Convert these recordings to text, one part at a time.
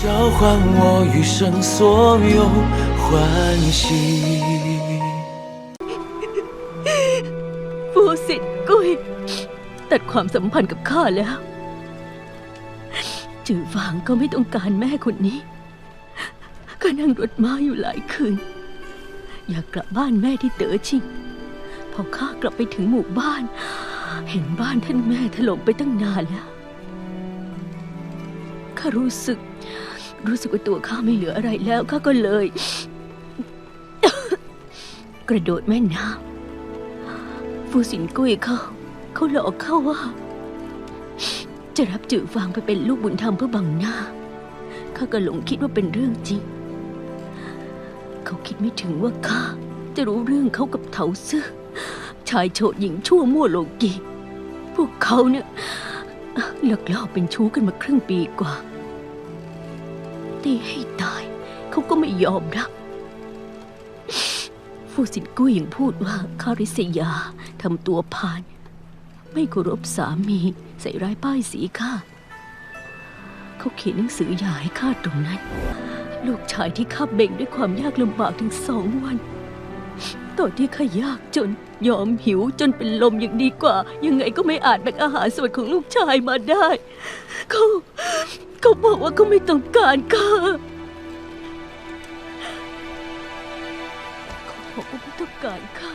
交换我余生所有欢喜。 ฟูสินกุ้ย ตัดความสัมพันธ์กับข้าแล้ว จือฟางก็ไม่ต้องการแม่คนนี้ ก็นั่งรถม้าอยู่หลายคืน อยากกลับบ้านแม่ที่เต๋อชิง พอข้ากลับไปถึงหมู่บ้าน เห็นบ้านท่านแม่ถล่มไปตั้งนานแล้ว ข้ารู้สึก รู้สึกว่าตัวข้าไม่เหลืออะไรแล้วข้าก็เลย กระโดดแม่น้ำฟูสินกุ้ยเขาเขาหลอกข้าว่า จะรับจือฟางไปเป็นลูกบุญธรรมเพื่อบังหน้าข้าก็หลงคิดว่าเป็นเรื่องจริง เขาคิดไม่ถึงว่าข้าจะรู้เรื่องเขากับเถาซื่อชายโฉดหญิงชั่วมั่วโลกีพวกเขาเนี่ยเลิกล่อเป็นชู้กันมาครึ่งปีกว่า ตีให้ตาย เขาก็ไม่ยอมรับฟูสินกุ้ยยังพูดว่าข้าริษยาทำตัวพาน ไม่เคารพสามีใส่ร้ายป้ายสีข้าเขาเขียนหนังสือหย่าให้ข้าตรงนั้น ลูกชายที่ข้าเบ่งด้วยความยากลำบากถึงสองวันตอนที่ข้ายากจนยอมหิวจนเป็นลมอย่างดีกว่า ยังไงก็ไม่อาจแบ่งอาหารส่วนของลูกชายมาได้ เขา เขาบอกว่าเขาไม่ต้องการข้าเขาบอกว่าไม่ต้องการข้า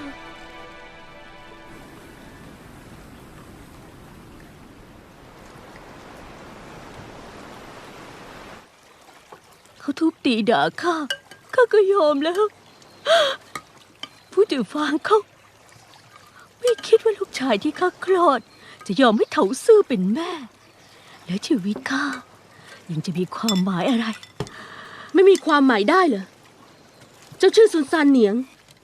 เขาทุบตีด่าข้า ข้าก็ยอมแล้ว ผู้ถือฟางเขา ไม่คิดว่าลูกชายที่ข้าคลอด จะยอมให้เถาซื่อเป็นแม่ แล้วชีวิตข้า ยังจะมีความหมายอะไร ไม่มีความหมายได้เหรอ เจ้าชื่อซุนซานเหนียง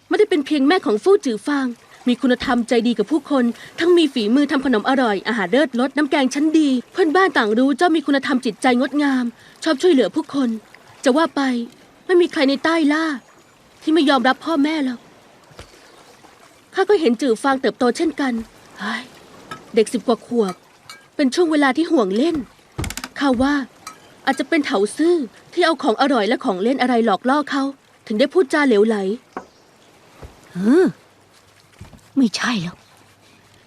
ไม่ได้เป็นเพียงแม่ของฟู่จือฟาง มีคุณธรรมใจดีกับผู้คน ทั้งมีฝีมือทำขนมอร่อย อาหารเลิศรสน้ำแกงชั้นดี เพื่อนบ้านต่างรู้เจ้ามีคุณธรรมจิตใจงดงาม ชอบช่วยเหลือผู้คน จะว่าไปไม่มีใครในใต้ล่า ที่ไม่ยอมรับพ่อแม่หรอกข้าก็เห็นจือฟางเติบโตเช่นกันเฮ้ยเด็กสิบกว่าขวบ เป็นช่วงเวลาที่ห่วงเล่นข้าว่า อาจจะเป็นเถาซื่อที่เอาของอร่อยและของเล่นอะไรหลอกล่อเขา ถึงได้พูดจาเหลวไหลเออไม่ใช่หรอก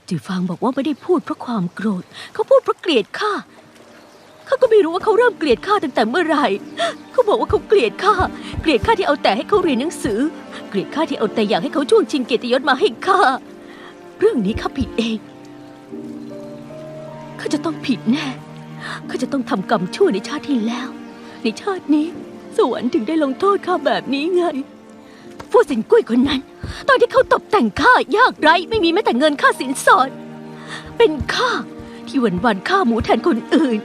จือฟางบอกว่าไม่ได้พูดเพราะความโกรธ เขาพูดเพราะเกลียดข้าข้าก็ไม่รู้ว่าเขาเริ่มเกลียดข้าตั้งแต่เมื่อไหร่เขาบอกว่าเขาเกลียดข้าเกลียดข้าที่เอาแต่ให้เขาเรียนหนังสือ เกลียดข้าที่เอาแต่อยากให้เขาช่วงชิงเกียรติยศมาให้ข้าเรื่องนี้ข้าผิดเองข้าจะต้องผิดแน่ ข้าจะต้องทำกรรมชั่วในชาติที่แล้ว ในชาตินี้ สวรรค์ถึงได้ลงโทษข้าแบบนี้ไงฟูสินกุ้ยคนนั้น ตอนที่เขาตกแต่งข้ายากไร้ไม่มีแม้แต่เงินค่าสินสอด เป็นข้าที่วันวันฆ่าหมูแทนคนอื่น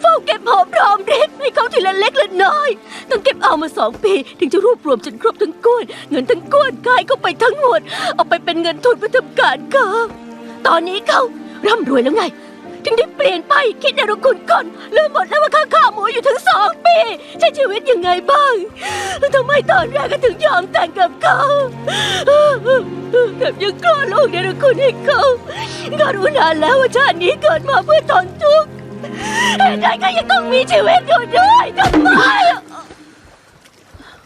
เฝ้าเก็บหอมรอมริบให้เขาทีละเล็กละน้อย ต้องเก็บเอามาสองปี ถึงจะรวบรวมจนครบทั้งก้วนเงินทั้งก้วนกายก็ไปทั้งหมด เอาไปเป็นเงินทุนเพื่อทำการค้าตอนนี้เขาร่ำรวยแล้วไง ถึงได้เปลี่ยนไปคิด รคุณก่อนลืมหมดแล้วว่าข้าฆ่าหมูอยู่ถึงสองปี ใช้ชีวิตยังไงบ้างทำไมตอนแรกก็ถึงยอมแต่งกับเขาแถมยังกลัวลูกในรคุณให้เขาก็รู้นานแล้วว่าชาตินี้เกิดมาเพื่อทนทุกข์แต่ใดก็ยังต้องมีชีวิตอยู่ด้วยทำไม